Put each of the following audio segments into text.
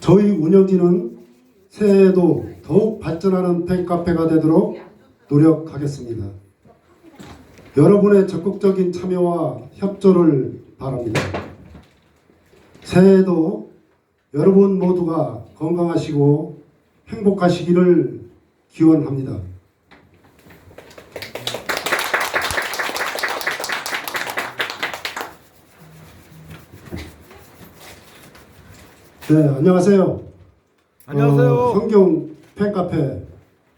저희 운영진은 새해에도 더욱 발전하는 팬카페가 되도록 노력하겠습니다. 여러분의 적극적인 참여와 협조를 바랍니다. 새해에도 여러분 모두가 건강하시고 행복하시기를 기원합니다. 네, 안녕하세요. 안녕하세요. 어, 성경 팬카페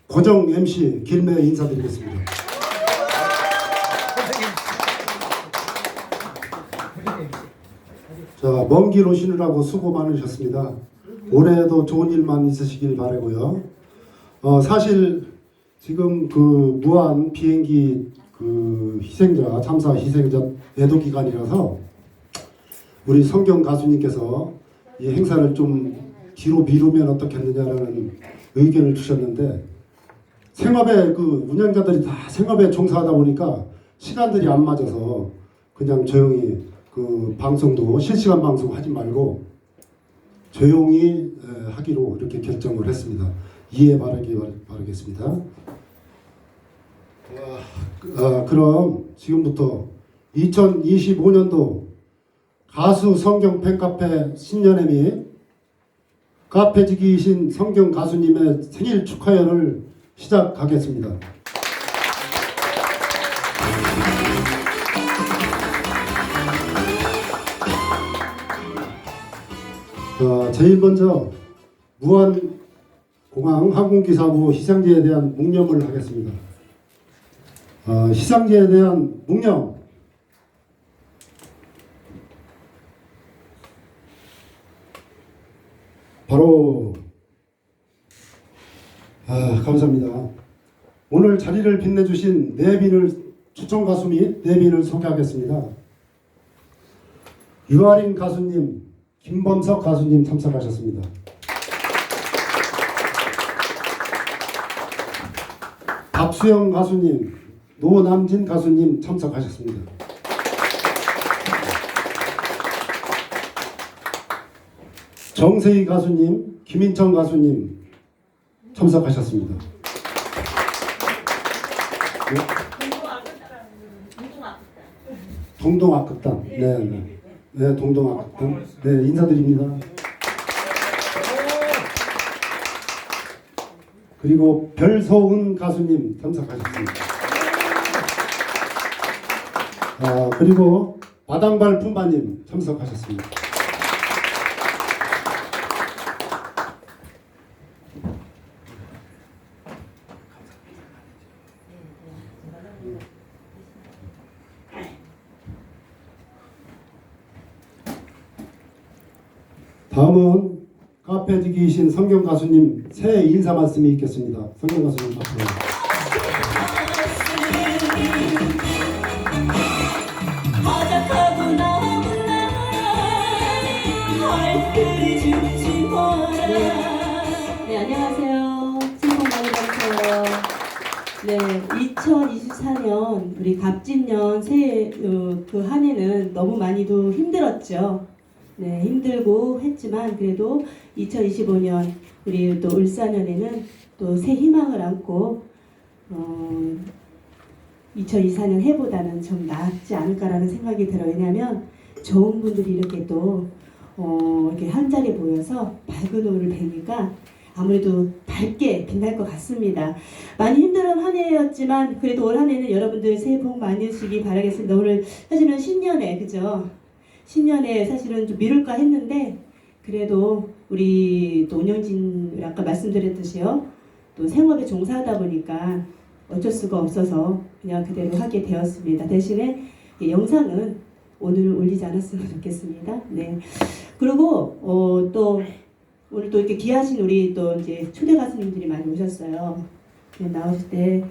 고정 MC 길매 인사드리겠습니다. 자, 먼 길 오시느라고 수고 많으셨습니다. 올해도 좋은 일만 있으시길 바라고요. 어, 사실 지금 그 무한 비행기 그 희생자 참사 희생자 애도 기간이라서 우리 성경 가수님께서 이 행사를 좀 뒤로 미루면 어떻겠느냐라는 의견을 주셨는데 생업에 그 운영자들이 다 생업에 종사하다 보니까 시간들이 안 맞아서 그냥 조용히 그 방송도 실시간 방송 하지 말고 조용히 에, 하기로 이렇게 결정을 했습니다. 이해 바라기 바- 바라겠습니다. 와, 그- 아, 그럼 지금부터 2025년도 가수 성경 팬카페 신년회 및 카페지기이신 성경 가수님의 생일 축하회를 시작하겠습니다. 어, 제일 먼저 무한 공항 항공기사고 희생제에 대한 묵념을 하겠습니다. 어, 희생제에 대한 묵념. 바로 아, 감사합니다. 오늘 자리를 빛내주신 네 분을 추천 가수 및네 분을 소개하겠습니다. 유아린 가수님, 김범석 가수님 참석하셨습니다. 박수영 가수님, 노남진 가수님 참석하셨습니다. 정세희 가수님, 김인청 가수님 참석하셨습니다. 네? 동동악극단. 네, 네. 네, 동동악극단. 네, 인사드립니다. 그리고 별서은 가수님 참석하셨습니다. 아, 그리고 바당발 품바님 참석하셨습니다. 다음은 카페지기이신 성경 가수님 새해 인사 말씀이 있겠습니다. 성경 가수님 죽지 마라. 네. 안녕하세요. 새해 복 많이 받으세요. 네 2024년 우리 갑진년 새해 어, 그한 해는 너무 많이도 힘들었죠 네 힘들고 했지만 그래도 2025년 우리 또 울산연에는 또 새 희망을 안고 어, 2024년 해보다는 좀 낫지 않을까라는 생각이 들어요. 왜냐하면 좋은 분들이 이렇게 또 어, 이렇게 한 자리에 모여서 밝은 노을을 뵈니까 아무래도 밝게 빛날 것 같습니다. 많이 힘들은 한 해였지만 그래도 올 한 해는 여러분들 새해 복 많이 주시기 바라겠습니다. 오늘 사실은 신년에 그죠? 신년에 사실은 좀 미룰까 했는데 그래도 우리 또 운영진 아까 말씀드렸듯이요. 또 생업에 종사하다 보니까 어쩔 수가 없어서 그냥 그대로 하게 되었습니다. 대신에 이 영상은 오늘 올리지 않았으면 좋겠습니다. 네. 그리고 어, 또 오늘 또 이렇게 귀하신 우리 또 이제 초대 가수님들이 많이 오셨어요. 네, 나오실 때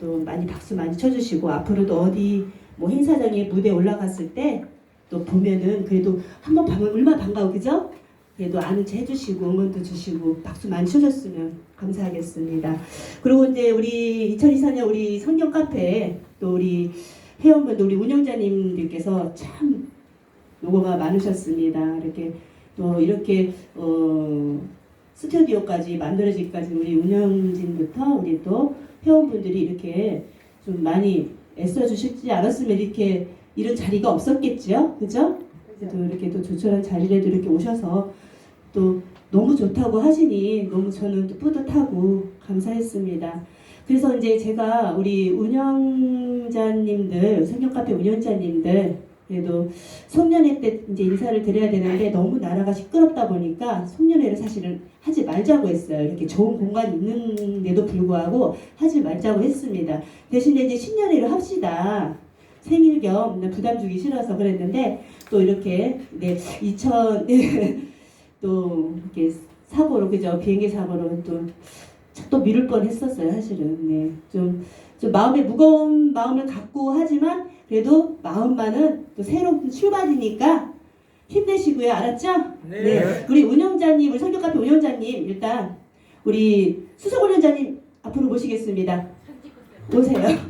또 많이 박수 많이 쳐주시고 앞으로도 어디 뭐 행사장에 무대 올라갔을 때 또 보면은 그래도 한번 방을 얼마나 반가워 그죠? 그래도 아는 체 해주시고 응원도 주시고 박수 많이 쳐줬으면 감사하겠습니다. 그리고 이제 우리 2024년 우리 성경 카페 또 우리 회원분들 우리 운영자님들께서 참 노고가 많으셨습니다. 이렇게 또 이렇게 어, 스튜디오까지 만들어지기까지 우리 운영진부터 우리 또 회원분들이 이렇게 좀 많이 애써 주시지 않았으면 이렇게 이런 자리가 없었겠죠, 그죠? 또 이렇게 또 조촐한 자리에도 이렇게 오셔서 또 너무 좋다고 하시니 너무 저는 또 뿌듯하고 감사했습니다. 그래서 이제 제가 우리 운영자님들, 성경카페 운영자님들, 그래도 송년회 때 이제 인사를 드려야 되는데 너무 나라가 시끄럽다 보니까 송년회를 사실은 하지 말자고 했어요. 이렇게 좋은 공간이 있는데도 불구하고 하지 말자고 했습니다. 대신에 이제 신년회를 합시다. 생일 겸 부담 주기 싫어서 그랬는데 또 이렇게 네 2000, 또 이렇게 사고로 그죠 비행기 사고로 또 또 미룰 뻔 했었어요 사실은 네. 좀, 좀 마음에 무거운 마음을 갖고 하지만 그래도 마음만은 또 새로운 출발이니까 힘내시고요 알았죠? 네. 우리 운영자님 우리 성격 카페 운영자님 일단 우리 수석 운영자님 앞으로 모시겠습니다 오세요